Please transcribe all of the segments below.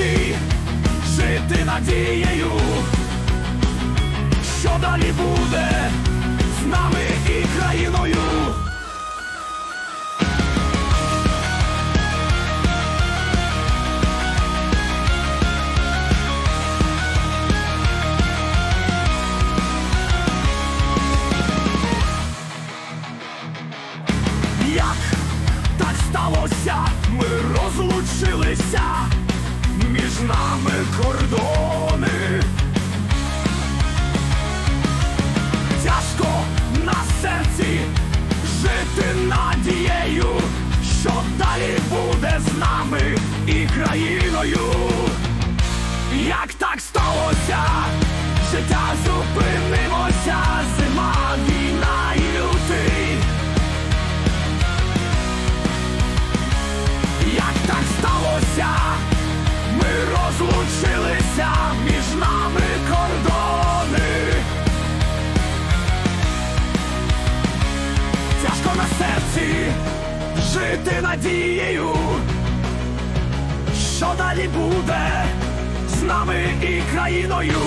всі жити надією, що далі буде з нами. Між нами кордони. Тяжко на серці жити надією, що далі буде з нами і країною. Як так сталося, життя зупинилося, розлучилися між нами кордони. Тяжко на серці жити надією, що далі буде з нами і країною.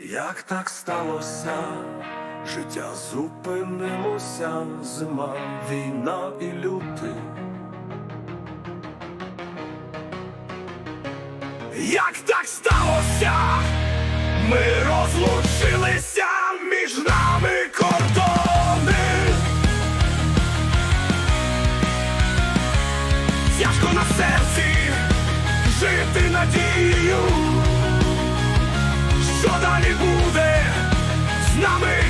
Як так сталося, життя зупинилося, зима, війна і люти. Як так сталося, ми розлучилися між нами кордони. Тяжко на серці жити надією що далі буде з нами.